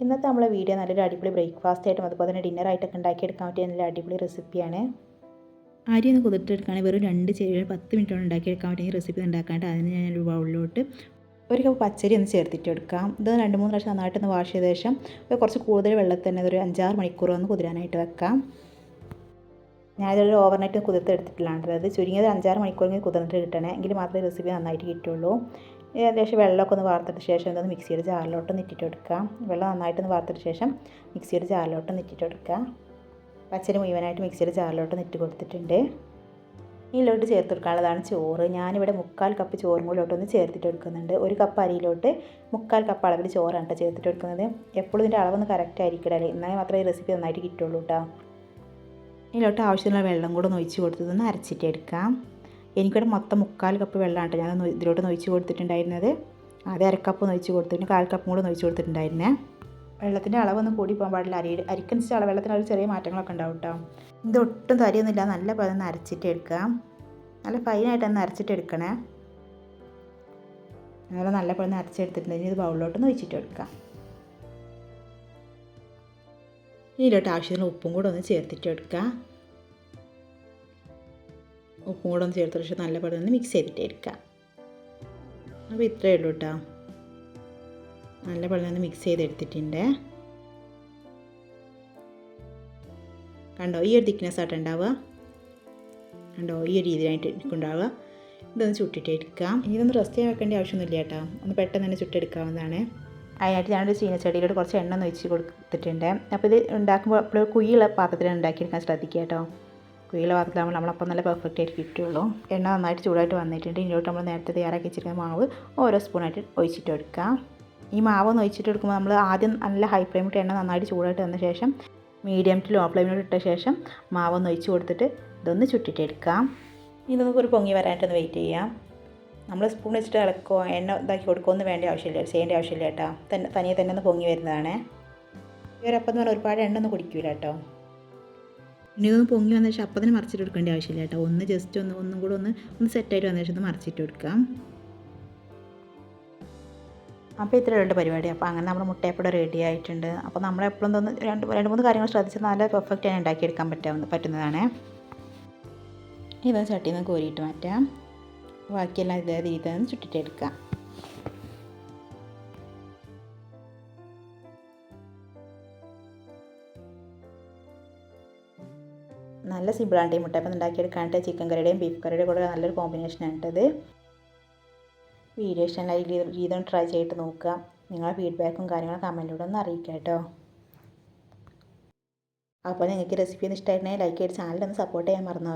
ഇന്നത്തെ നമ്മളെ വീഡിയോ നല്ലൊരു അടിപൊളി ബ്രേക്ക്ഫാസ്റ്റ് ആയിട്ടും അതുപോലെ തന്നെ ഡിന്നറായിട്ടൊക്കെ ഉണ്ടാക്കിയെടുക്കാൻ പറ്റിയ നല്ല അടിപൊളി റെസിപ്പിയാണ് അരി ഒന്ന് കുതിർത്തെടുക്കുകയാണെങ്കിൽ വെറും രണ്ട് ചെറിയ പത്ത് മിനിറ്റ് കൊണ്ട് ഉണ്ടാക്കിയെടുക്കാൻ പറ്റിയ റെസിപ്പി ഉണ്ടാക്കാണ്ട് അതിന് ഞാൻ ഒരു ബൗളിലോട്ട് ഒരു കപ്പ് പച്ചരി ഒന്ന് ചേർത്തിട്ട് എടുക്കാം. ഇത് രണ്ട് മൂന്ന് പ്രാവശ്യം നന്നായിട്ടൊന്ന് വാഷ് ചെയ്ത ശേഷം കുറച്ച് കൂടുതൽ വെള്ളത്തിൽ തന്നെ ഒരു അഞ്ചാറ് മണിക്കൂർ ഒന്ന് കുതിരാനായിട്ട് വെക്കാം. ഞാനിതൊരു ഓവർനൈറ്റ് കുതിർത്തെടുത്തിട്ടില്ലാണ് അതായത് ചുരുങ്ങിയത് അഞ്ചാറ് മണിക്കൂറെങ്കിലും കുതിർന്നിട്ട് കിട്ടണേ. എങ്കിൽ മാത്രമേ റെസിപ്പി നന്നായിട്ട് കിട്ടുള്ളൂ. ഏകദേശം വെള്ളമൊക്കെ ഒന്ന് വാർത്തിട്ട് ശേഷം ഇതൊന്ന് മിക്സിയുടെ ജാറിലോട്ട് നിറ്റിട്ട് എടുക്കാം വെള്ളം നന്നായിട്ടൊന്ന് വാർത്തിട്ട് ശേഷം മിക്സിയുടെ ജാറിലോട്ട് നിറ്റിട്ട് എടുക്കുക പച്ചരി മുഴുവനായിട്ട് മിക്സിയുടെ ജാറിലോട്ട് നിറ്റ് കൊടുത്തിട്ടുണ്ട്. ഇതിലോട്ട് ചേർത്ത് കൊടുക്കാനുള്ളതാണ് ചോറ്. ഞാനിവിടെ മുക്കാൽ കപ്പ് ചോറും കൂടിലോട്ട് ഒന്ന് ചേർത്തിട്ട് എടുക്കുന്നുണ്ട് ഒരു കപ്പ് അരിയിലോട്ട് മുക്കാൽ കപ്പ് അളവിൽ ചോറാണ് കേട്ടോ ചേർത്തിട്ട് എടുക്കുന്നത് എപ്പോഴും ഇതിന്റെ അളവൊന്ന് കറക്റ്റ് ആയിരിക്കണല്ലേ എന്നാൽ മാത്രമേ റെസിപ്പി നന്നായിട്ട് കിട്ടുള്ളൂ കേട്ടോ. ഇതിലോട്ട് ആവശ്യമുള്ള വെള്ളം കൂടെ ഒഴിച്ച് കൊടുത്തതൊന്ന് അരച്ചിട്ട് എടുക്കാം. എനിക്കിവിടെ മൊത്തം മുക്കാൽ കപ്പ് വെള്ളമാണ് കേട്ടോ ഞാൻ ഇതിലോട്ട് നൊയിച്ച് കൊടുത്തിട്ടുണ്ടായിരുന്നത്. ആദ്യം അരക്കപ്പ് നൊഴിച്ച് കൊടുത്തിട്ട് കാൽ കപ്പും കൂടെ നൊയിച്ച് കൊടുത്തിട്ടുണ്ടായിരുന്നേ. വെള്ളത്തിന്റെ അളവൊന്നും കൂടി പോകാൻ പാടില്ല. അരി അരിക്കനുസരിച്ച് അളവ് വെള്ളത്തിന് ഒരു ചെറിയ മാറ്റങ്ങളൊക്കെ ഉണ്ടാവും കേട്ടോ ഇത് ഒട്ടും തരിയൊന്നുമില്ല. നല്ല പതിന്ന് അരച്ചിട്ട് എടുക്കാം. നല്ല ഫൈനായിട്ട് ഒന്ന് അരച്ചിട്ട് എടുക്കണേ. അങ്ങനെ നല്ല പതിന്ന് അരച്ചെടുത്തിട്ടുണ്ടെങ്കിൽ ഇത് ബൗളിലോട്ട് ഒഴിച്ചിട്ട് എടുക്കാം. ഇതിലോട്ട് ആവശ്യത്തിന് ഉപ്പും കൂടെ ഒന്ന് ചേർത്തിട്ട് എടുക്കാം. ഉപ്പും കൂടെ ഒന്ന് ചേർത്ത് പക്ഷേ നല്ല പോലെ ഒന്ന് മിക്സ് ചെയ്തിട്ട് എടുക്കുക അപ്പോൾ ഇത്രയേ ഉള്ളൂ കേട്ടോ. നല്ല പോലെ ഒന്ന് മിക്സ് ചെയ്തെടുത്തിട്ടുണ്ട്. കണ്ടോ ഈ ഒരു തിക്നെസ് ആയിട്ട് ഉണ്ടാവുക. കണ്ടോ ഈ ഒരു രീതിയിലായിട്ട് ഉണ്ടാവുക ഇതൊന്ന് ചുട്ടിട്ട് എടുക്കാം. ഇതൊന്ന് റെസ്റ്റ് ചെയ്യാൻ വെക്കേണ്ട ആവശ്യമൊന്നുമില്ല കേട്ടോ. ഒന്ന് പെട്ടെന്ന് തന്നെ ചുട്ടെടുക്കാവുന്നതാണ്. അതിനായിട്ട് ഞാനൊരു ചീനച്ചട്ടിയിലോട്ട് കുറച്ച് എണ്ണ ഒന്ന് ഒഴിച്ച് കൊടുത്തിട്ടുണ്ട്. അപ്പോൾ ഇത് ഉണ്ടാക്കുമ്പോൾ അപ്പോൾ കുഴിയുള്ള പാത്രത്തിൽ ഉണ്ടാക്കിയെടുക്കാൻ ശ്രദ്ധിക്കുക കേട്ടോ. കുഴിയുള്ള പാത്രത്തിലാകുമ്പോൾ നമ്മളപ്പം നല്ല പെർഫെക്റ്റ് ആയിട്ട് കിട്ടുള്ളൂ എണ്ണ നന്നായിട്ട് ചൂടായിട്ട് വന്നിട്ടുണ്ട്. ഇതിലോട്ട് നമ്മൾ നേരത്തെ തയ്യാറാക്കി വെച്ചിരിക്കുന്ന മാവ് ഓരോ സ്പൂണായിട്ട് ഒഴിച്ചിട്ട് എടുക്കാം ഈ മാവ് ഒഴിച്ചിട്ട് എടുക്കുമ്പോൾ നമ്മൾ ആദ്യം നല്ല ഹൈ ഫ്ലെയിമിട്ട് എണ്ണ നന്നായിട്ട് ചൂടായിട്ട് വന്ന ശേഷം മീഡിയം ടു ലോ ഫ്ലെയിമിലോട്ട് ഇട്ട ശേഷം മാവ് ഒന്ന് ഒഴിച്ച് കൊടുത്തിട്ട് ഇതൊന്ന് ചുട്ടിട്ടെടുക്കാം ഇതൊന്ന് ഒരു പൊങ്ങി വരാനായിട്ടൊന്ന് വെയിറ്റ് ചെയ്യാം. നമ്മൾ സ്പൂൺ വെച്ചിട്ട് ഇളക്കോ എണ്ണ ഇതാക്കി കൊടുക്കുക ഒന്നും വേണ്ട ആവശ്യമില്ല ചെയ്യേണ്ട ആവശ്യമില്ല കേട്ടോ. തന്നെ തനിയെ തന്നെ ഒന്ന് പൊങ്ങി വരുന്നതാണ്. ഈ ഒരു അപ്പം എന്ന് പറഞ്ഞാൽ ഒരുപാട് എണ്ണ ഒന്നും കുടിക്കില്ല കേട്ടോ. ഇനി ഒന്ന് പൊങ്ങി വന്ന ശേഷം അപ്പത്തിന് മറിച്ചിട്ട് കൊടുക്കേണ്ട ആവശ്യമില്ല കേട്ടോ. ഒന്ന് ജസ്റ്റ് ഒന്ന് ഒന്നും കൂടെ ഒന്ന് ഒന്ന് സെറ്റായിട്ട് വന്ന ശേഷം ഒന്ന് മറിച്ചിട്ട് കൊടുക്കാം. അപ്പോൾ ഇത്രയുള്ള പരിപാടി. അപ്പോൾ അങ്ങനെ നമ്മുടെ മുട്ടയപ്പടം റെഡി ആയിട്ടുണ്ട്. അപ്പോൾ നമ്മൾ എപ്പോഴും തോന്നുന്നു രണ്ട് രണ്ട് മൂന്ന് കാര്യങ്ങൾ ശ്രദ്ധിച്ച് നല്ല പെർഫെക്റ്റ് ആയി ഉണ്ടാക്കിയെടുക്കാൻ പറ്റാവുന്ന പറ്റുന്നതാണ്. ഇതൊന്ന് ചട്ടിയിൽ നിന്ന് കോരിയിട്ട് മാറ്റാം. ബാക്കിയെല്ലാം ഇതേ രീതിയിൽ നിന്ന് ചുട്ടിട്ടെടുക്കാം നല്ല സിമ്പിളാണ് ഈ മുട്ടയപ്പം ഉണ്ടാക്കിയെടുക്കാനായിട്ട് ചിക്കൻ കറിയുടെയും ബീഫ് കറിയുടെയും കൂടെ നല്ലൊരു കോമ്പിനേഷനാണ് കേട്ടത്. വീഡിയോ ഇഷ്ടമായി രീതി ഒന്ന് ട്രൈ ചെയ്തിട്ട് നോക്കുക. നിങ്ങളുടെ ഫീഡ്ബാക്കും കാര്യങ്ങളും കമന്റിലൂടെ ഒന്ന് അറിയിക്കുക കേട്ടോ. അപ്പോൾ നിങ്ങൾക്ക് റെസിപ്പി ഒന്ന് ഇഷ്ടമായിട്ടുണ്ടെങ്കിൽ ലൈക്ക് ചെയ്ത് ചാനലൊന്ന് സപ്പോർട്ട് ചെയ്യാൻ മറന്നു